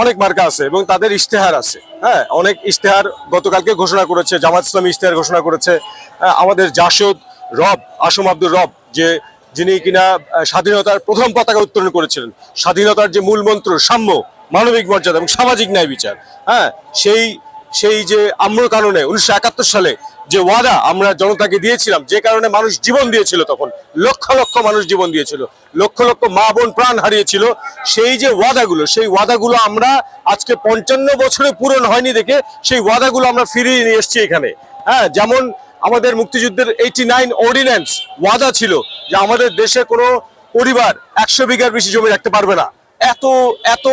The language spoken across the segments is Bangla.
অনেক মার্কা আছে এবং তাদের ইশতেহার আছে। হ্যাঁ অনেক ইশতেহার গতকালকে ঘোষণা করেছে, জামাত ইসলামী ইশতেহার ঘোষণা করেছে। আমাদের জাসদ রব, আসম আব্দুর রব, যে যিনি কিনা স্বাধীনতার প্রথম পতাকা উত্তোলন করেছিলেন, স্বাধীনতার যে মূল মন্ত্র, সাম্য, মানবিক মর্যাদা এবং সামাজিক ন্যায় বিচার হ্যাঁ সেই সেই যে আম্র কারণে উনিশশো একাত্তর সালে যে ওয়াদা আমরা জনতাকে দিয়েছিলাম, যে কারণে মানুষ জীবন দিয়েছিল তখন, লক্ষ লক্ষ মানুষ জীবন দিয়েছিল, লক্ষ লক্ষ মা বোন প্রাণ হারিয়েছিল, সেই যে ওয়াদাগুলো, সেই ওয়াদাগুলো আমরা আজকে পঞ্চান্ন বছরে পূরণ হয়নি দেখে সেই ওয়াদাগুলো আমরা ফিরিয়ে নিয়ে এসেছি এখানে। হ্যাঁ যেমন আমাদের মুক্তিযুদ্ধের এইটি নাইন অর্ডিন্যান্স ওয়াদা ছিল যে আমাদের দেশে কোনো পরিবার একশো বিঘার বেশি জমি রাখতে পারবে না। এত এত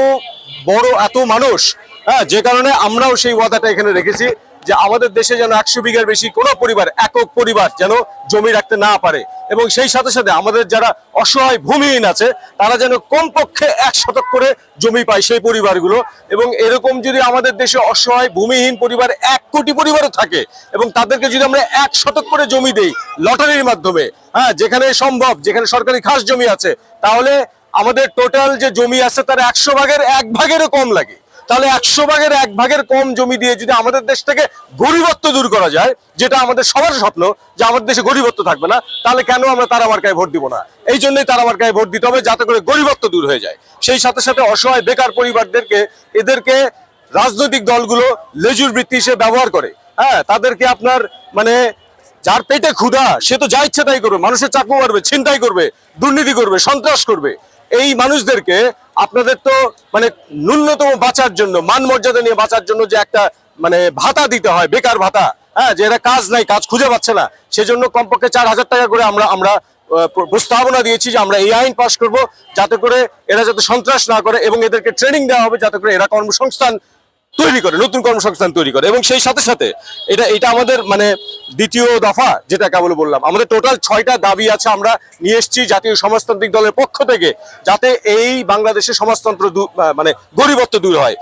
বড়, এত মানুষ হ্যাঁ যে কারণে আমরাও সেই ওয়াদাটা এখানে রেখেছি। যে আমাদের দেশে যেন একশো বিঘার বেশি কোনো পরিবার, একক পরিবার যেন জমি রাখতে না পারে। এবং সেই সাথে সাথে আমাদের যারা অসহায় ভূমিহীন আছে, তারা যেন কমপক্ষে এক শতক করে জমি পায় সেই পরিবারগুলো। এবং এরকম যদি আমাদের দেশে অসহায় ভূমিহীন পরিবার এক কোটি পরিবারও থাকে, এবং তাদেরকে যদি আমরা এক শতক করে জমি দেই লটারির মাধ্যমে হ্যাঁ যেখানে সম্ভব, যেখানে সরকারি খাস জমি আছে, তাহলে আমাদের টোটাল যে জমি আছে তার একশো ভাগের এক ভাগেরও কম লাগে। তাহলে একশো ভাগের এক ভাগের কম জমি দিয়ে যদি আমাদের দেশ থেকে গরিবত্ব দূর করা যায়, যেটা আমাদের সবার স্বপ্ন যে আমাদের দেশে গরিবত্ব থাকবে না, তাহলে কেন আমরা তারা মার্কায় ভোট দিব না? এই জন্যই তারা মার্কায় ভোট দিতে হবে যাতে করে গরিবত্ব দূর হয়ে যায়। সেই সাথে সাথে অসহায় বেকার পরিবারদেরকে, এদেরকে রাজনৈতিক দলগুলো লেজুর বৃত্তি হিসেবে ব্যবহার করে। হ্যাঁ তাদেরকে আপনার মানে যার পেটে ক্ষুধা, সে তো যা ইচ্ছে তাই করবে। মানুষের চাকু মারবে ছিনতাই করবে, দুর্নীতি করবে, সন্ত্রাস করবে। এই মানুষদেরকে আপনাদের তো মানে ন্যূনতম বাঁচার জন্য মান মর্যাদা নিয়ে বাঁচার জন্য যে একটা মানে ভাতা দিতে হয়, বেকার ভাতা হ্যাঁ যে এরা কাজ নাই, কাজ খুঁজে পাচ্ছে না, সেজন্য কমপক্ষে চার হাজার টাকা করে আমরা আমরা প্রস্তাবনা দিয়েছি যে আমরা এই আইন পাশ করব, যাতে করে এরা যাতে সন্ত্রাস না করে এবং এদেরকে ট্রেনিং দেওয়া হবে, যাতে করে এরা কর্মসংস্থান তৈরি করে, নতুন কর্মসংস্থান তৈরি করে এবং সেই সাথে সাথে এটা এটা আমাদের মানে দ্বিতীয় দফা যেটা কেবল বললাম। আমাদের টোটাল ছয়টা দাবি আছে, আমরা নিয়ে এসেছি জাতীয় সমাজতান্ত্রিক দলের পক্ষ থেকে, যাতে এই বাংলাদেশের সমাজতন্ত্র মানে গরিবত্ব দূর হয়।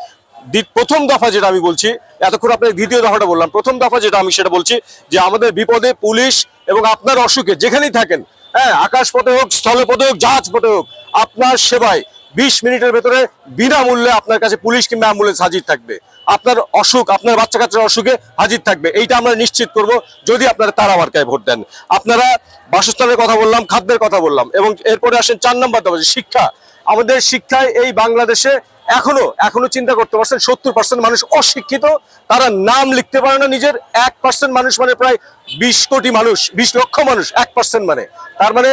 প্রথম দফা যেটা আমি বলছি, এতক্ষণ আপনার দ্বিতীয় দফাটা বললাম, প্রথম দফা যেটা আমি সেটা বলছি যে আমাদের বিপদে পুলিশ এবং আপনার অসুখে যেখানেই থাকেন হ্যাঁ আকাশ পথে হোক স্থলে পথে হোক জাহাজ পথে হোক, আপনার সেবায় বিশ মিনিটের ভেতরে বিনামূল্যে আপনার কাছে পুলিশ কিংবা অ্যাম্বুলেন্স হাজির থাকবে। আপনার অসুখ, আপনার বাচ্চা কাচ্চার অসুখে হাজির থাকবে। এইটা আমরা নিশ্চিত করব যদি আপনারা তারা মার্কায় ভোট দেন। আপনারা বাসস্থানের কথা বললাম, খাদ্যের কথা বললাম এবং এরপরে আসেন চার নম্বর দাবা শিক্ষা। আমাদের শিক্ষায় এই বাংলাদেশে এখনও এখনও চিন্তা করতে পারছেন, সত্তর পার্সেন্ট মানুষ অশিক্ষিত, তারা নাম লিখতে পারে না নিজের, এক পার্সেন্ট মানুষ মানে প্রায় বিশ কোটি মানুষ, বিশ লক্ষ মানুষ, এক পার্সেন্ট মানে। তার মানে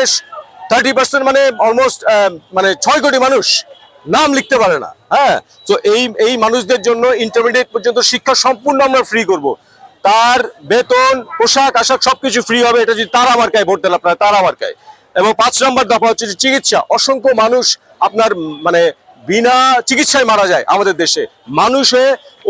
থার্টি পার্সেন্ট মানে অলমোস্ট মানে ছয় কোটি মানুষ নাম লিখতে পারে না। হ্যাঁ? তো এই এই মানুষদের জন্য ইন্টারমিডিয়েট পর্যন্ত শিক্ষা সম্পূর্ণ আমরা ফ্রি করব। তার বেতন, পোশাক, আশাক সবকিছু ফ্রি হবে। এটা যদি তারা মার্কায় ভোট দেন আপনারা, তারা মার্কায় এবং পাঁচ নম্বর দফা হচ্ছে চিকিৎসা। অসংখ্য মানুষ আপনার মানে বিনা চিকিৎসায় মারা যায় আমাদের দেশে। মানুষে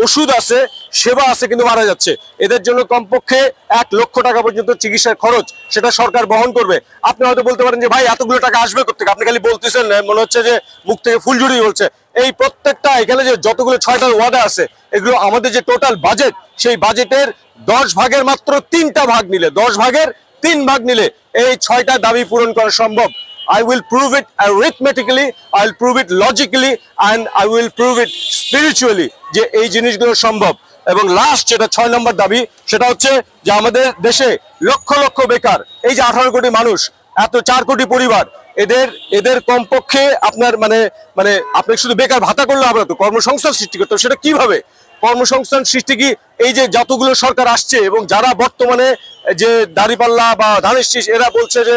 ওষুধ আছে, সেবা আছে কিন্তু মারা যাচ্ছে। এদের জন্য কমপক্ষে এক লক্ষ টাকা পর্যন্ত চিকিৎসার খরচ সেটা সরকার বহন করবে। আপনি হয়তো বলতে পারেন যে, ভাই, এতগুলো টাকা আসবে কোথেকে আপনি খালি বলতেছেন মনে হচ্ছে যে মুখ থেকে ফুলঝুরি বলছে। এই প্রত্যেকটা এখানে যে যতগুলো ছয়টা ওয়াদা আছে, এগুলো আমাদের যে টোটাল বাজেট সেই বাজেটের দশ ভাগের মাত্র তিনটা ভাগ নিলে, দশ ভাগের তিন ভাগ নিলে এই ছয়টা দাবি পূরণ করা সম্ভব। I will prove it arithmetically, I'll prove it logically, and I will prove it spiritually যে এই জিনিসগুলো সম্ভব। এবং লাস্ট যেটা ছয় নম্বর দাবি সেটা হচ্ছে যে আমাদের দেশে লক্ষ লক্ষ বেকার এই যে আঠারো কোটি মানুষ এত চার কোটি পরিবার এদের এদের কমপক্ষে আপনার মানে মানে আপনি শুধু বেকার ভাতা করলে না তো কর্মসংস্থান সৃষ্টি করতে সেটা কীভাবে? কর্মসংস্থান সৃষ্টি কি? এই যে যতগুলো সরকার আসছে এবং যারা বর্তমানে যে দাঁড়িপাল্লা বা ধানের শীষ এরা বলছে যে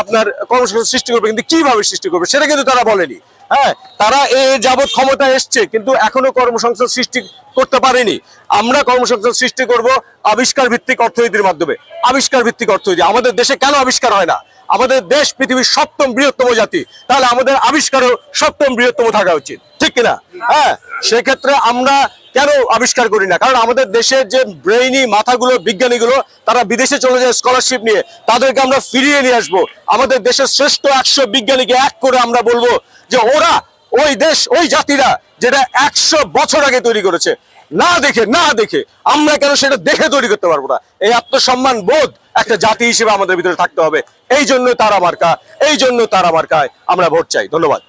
আপনার কর্মসংস্থান সৃষ্টি করবে, কিন্তু কীভাবে সৃষ্টি করবে, সেটা কিন্তু তারা বলেনি। হ্যাঁ তারা এ যাবৎ ক্ষমতা এসছে, কিন্তু এখনও কর্মসংস্থান সৃষ্টি করতে পারেনি। আমরা কর্মসংস্থান সৃষ্টি করব আবিষ্কার ভিত্তিক অর্থনীতির মাধ্যমে। আবিষ্কার ভিত্তিক অর্থনীতি, আমাদের দেশে কেন আবিষ্কার হয় না? আমাদের দেশ পৃথিবীর সপ্তম বৃহত্তম জাতি, তাহলে আমাদের আবিষ্কারও সপ্তম বৃহত্তম থাকা উচিত। ঠিক কিনা? হ্যাঁ সেক্ষেত্রে আমরা কেন আবিষ্কার করি না? কারণ আমাদের দেশের যে ব্রেইনি মাথাগুলো, বিজ্ঞানীগুলো, তারা বিদেশে চলে যায় স্কলারশিপ নিয়ে। তাদেরকে আমরা ফিরিয়ে নিয়ে আসব। আমাদের দেশের শ্রেষ্ঠ একশো বিজ্ঞানীকে এক করে আমরা বলব যে ওরা ওই দেশ, ওই জাতিরা যেটা একশো বছর আগে তৈরি করেছে, না দেখে না দেখে আমরা কেন সেটা দেখে তৈরি করতে পারব না? এই আত্মসম্মান বোধ একটা জাতি হিসেবে আমাদের ভিতরে থাকতে হবে। এই জন্য তারা মার্কা, এই জন্য তারা মার্কায় আমরা ভোট চাই। ধন্যবাদ।